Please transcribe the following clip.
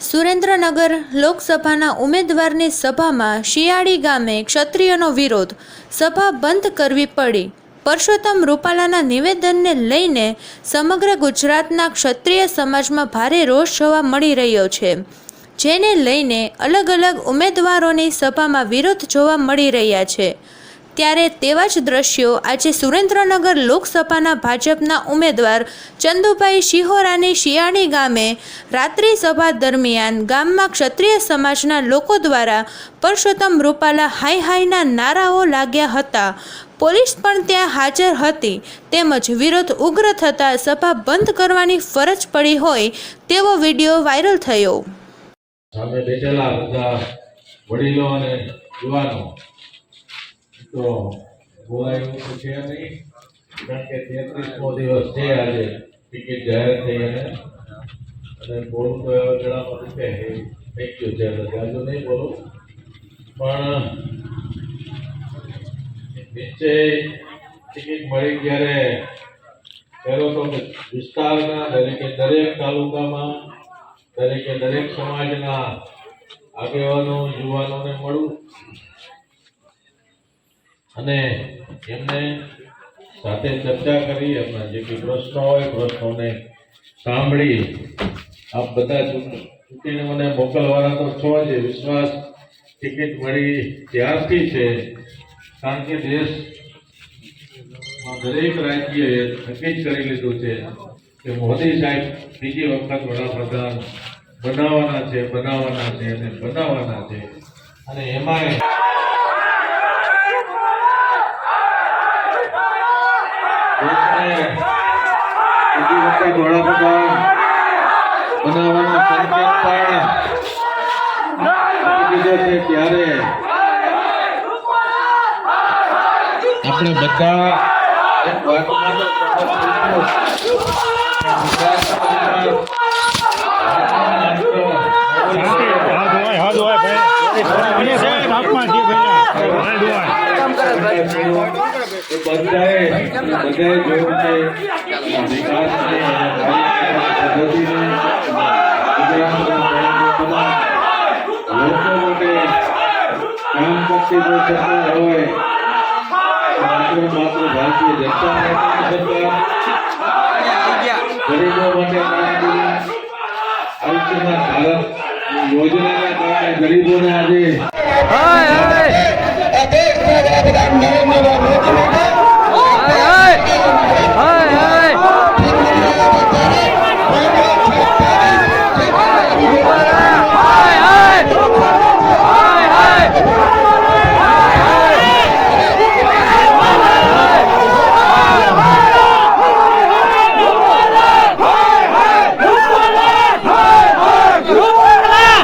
સુરેન્દ્રનગર લોકસભાના ઉમેદવારની સભામાં શિયાળી ગામે ક્ષત્રિયનો વિરોધ. સભા બંધ કરવી પડી. પરસોત્તમ રૂપાલાના નિવેદનને લઈને સમગ્ર ગુજરાતના ક્ષત્રિય સમાજમાં ભારે રોષ જોવા મળી રહ્યો છે. જેને લઈને અલગ અલગ ઉમેદવારોની સભામાં વિરોધ જોવા મળી રહ્યા છે. ત્યારે તેવા જ દ્રશ્યો આજે સુરેન્દ્રનગર લોકસભાના ભાજપના ઉમેદવાર ચંદુભાઈ શિહોરાની શિયાણી ગામે રાત્રિ સભા દરમિયાન ગામમાં ક્ષત્રિય સમાજના લોકો દ્વારા પરસોત્તમ રૂપાલા હાઈ હાઈના નારાઓ લાગ્યા હતા. પોલીસ પણ ત્યાં હાજર હતી. તેમજ વિરોધ ઉગ્ર થતાં સભા બંધ કરવાની ફરજ પડી હોય તેવો વીડિયો વાયરલ થયો. સામે બેઠેલા બધા વડીલો અને યુવાનો તો બોલાય એવું છે નહીં, કારણ કે તેત્રીસમો દિવસ છે આજે, ટિકિટ જાહેર થઈ અને અને બોલું તો એવા જણાવવા કે થેન્ક ગયું છે, એટલે જાજુ નહીં બોલું. પણ નીચે ટિકિટ મળી ત્યારે પહેલો તો વિસ્તારના દરેકે દરેક તાલુકામાં દરેકે દરેક સમાજના આગેવાનો, યુવાનોને મળું. અને એમને સાથે ચર્ચા કરી એમના જે કંઈ પ્રશ્નો હોય, પ્રશ્નોને સાંભળી. આપ બધા ચૂંટ- ચૂંટીને મને મોકલવાના તો છો જ વિશ્વાસ ટિકિટ મળી ત્યારથી છે. કારણ કે દેશમાં દરેક રાજ્યએ નક્કી જ કરી લીધું છે કે મોદી સાહેબ બીજી વખત વડાપ્રધાન બનાવવાના છે બનાવવાના છે અને બનાવવાના છે. અને એમાંય વખત વડાપ્રધાન બનાવવાનો સંકેત પણ દીધો છે ત્યારે આપણે બધા એક વાતમાં હાથ ધોવાય હાથ ધોવાય ભાઈ અને સાહેબ આપમાં છે ભાઈ હાથ ધોવાય બધાએ બધાએ જોયું છે વિકાસને પદ્ધતિને ગુજરાતના તમામ લોકો માટે કામ કરતી જો સરકાર હોય તો માત્ર માત્ર ભારતીય જનતા પાર્ટીની સરકાર ગરીબો માટે કામગીરી આયુષ્યમાન ભારત યોજનાના કારણે ગરીબોને આજે पंतप्रधान नरेंद्र मोदी